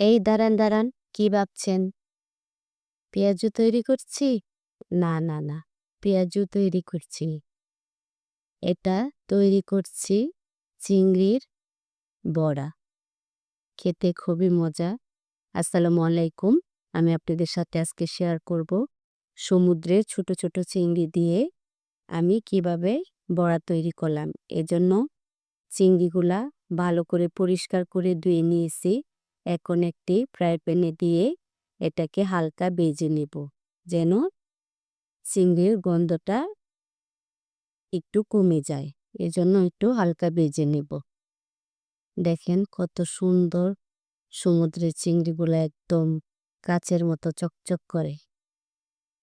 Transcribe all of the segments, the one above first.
এই দাঁড়ান দাঁড়ান, কি ভাবছেন? পেঁয়াজু তৈরি করছি? না না না, পেঁয়াজু তৈরি করছি। এটা তৈরি করছি চিংড়ির বড়া। খেতে খুবই মজা। আসসালামু আলাইকুম। আমি আপনাদের সাথে আজকে শেয়ার করব সমুদ্রে ছোট ছোট চিংড়ি দিয়ে আমি কীভাবে বড়া তৈরি করলাম। এজন্য চিংড়িগুলা ভালো করে পরিষ্কার করে ধুয়ে নিয়েছি। এখন একটি ফ্রাই প্যানে দিয়ে এটাকে হালকা বেজে নেব, যেন চিংড়ির গন্ধটা একটু কমে যায়। এজন্য একটু হালকা বেজে নেব। দেখেন কত সুন্দর সমুদ্রের চিংড়িগুলো একদম কাচের মতো চকচক করে।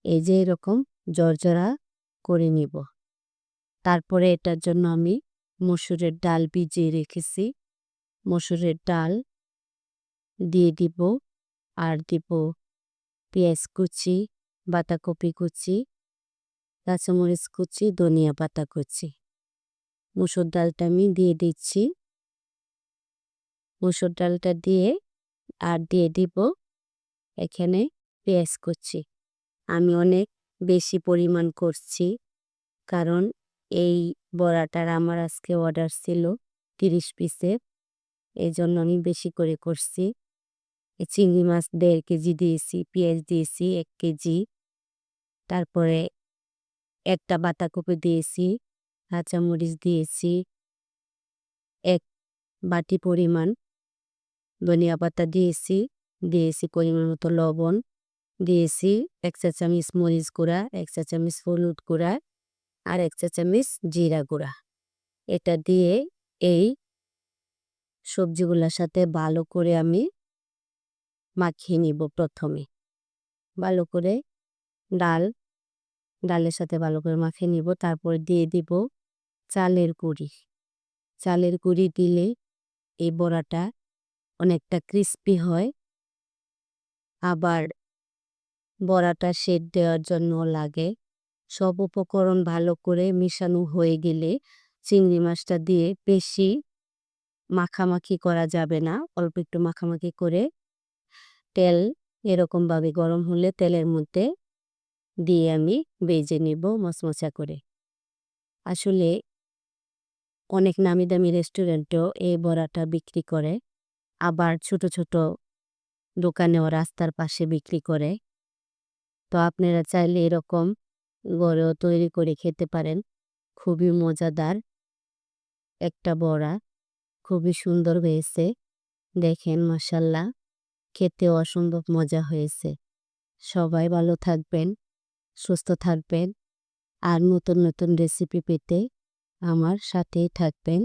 এই যে এরকম জর্জরা করে নিব। তারপরে এটার জন্য আমি মসুরের ডাল ভিজিয়ে রেখেছি। মসুরের ডাল দিয়ে দিব। আর দিব পেঁয়াজ কুচি, বাঁধাকপি কুচি, কাঁচামরিচ কুচি, ধনিয়া পাতা কুচি। মুসুর ডালটা আমি দিয়ে দিচ্ছি। মুসুর ডালটা দিয়ে আর দিয়ে দিব এখানে পেঁয়াজ কুচি। আমি অনেক বেশি পরিমাণ করছি, কারণ এই বড়াটার আমার আজকে অর্ডার ছিল তিরিশ পিসের এই জন্য আমি বেশি করে করছি। চিংড়ি মাছ দেড় কেজি দিয়েছি, পেঁয়াজ দিয়েছি এক কেজি। তারপরে একটা বাঁধাকপি দিয়েছি, কাঁচামরিচ দিয়েছি, এক বাটি পরিমাণ ধনিয়া পাতা দিয়েছি দিয়েছি পরিমাণ মতো লবণ, দিয়েছি এক চা চামচ মরিচ গুঁড়া, এক চা চামচ হলুদ গুঁড়া আর এক চা চামচ জিরা গুঁড়া। এটা দিয়ে এই সবজিগুলোর সাথে ভালো করে আমি মাখিয়ে নিব প্রথমে। ভালো করে ডাল, ডালের সাথে ভালো করে মাখিয়ে নিব। তারপর দিয়ে দিব চালের গুঁড়ি। চালের গুঁড়ি দিলে এই বড়াটা অনেকটা ক্রিস্পি হয়। আবার বড়াটা শেড দেওয়ার জন্য লাগে। সব উপকরণ ভালো করে মিশানো হয়ে গেলে চিংড়ি মাছটা দিয়ে বেশি মাখামাখি করা যাবে না। অল্প একটু মাখামাখি করে তেল এরকমভাবে গরম হলে তেলের মধ্যে দিয়ে আমি বেজে নিব মচমচা করে। আসলে অনেক নামি দামি রেস্টুরেন্টেও এই বড়াটা বিক্রি করে। আবার ছোট ছোট দোকানেও রাস্তার পাশে বিক্রি করে। তো আপনারা চাইলে এরকম গড়েও তৈরি করে খেতে পারেন। খুবই মজাদার একটা বড়া। খুবই সুন্দর হয়েছে। দেখেন মাসাল্লাহ খেতে অসম্ভব মজা হয়েছে। সবাই ভালো থাকবেন, সুস্থ থাকবেন, আর নতুন নতুন রেসিপি পেতে আমার সাথেই থাকবেন।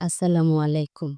আসসালামু আলাইকুম।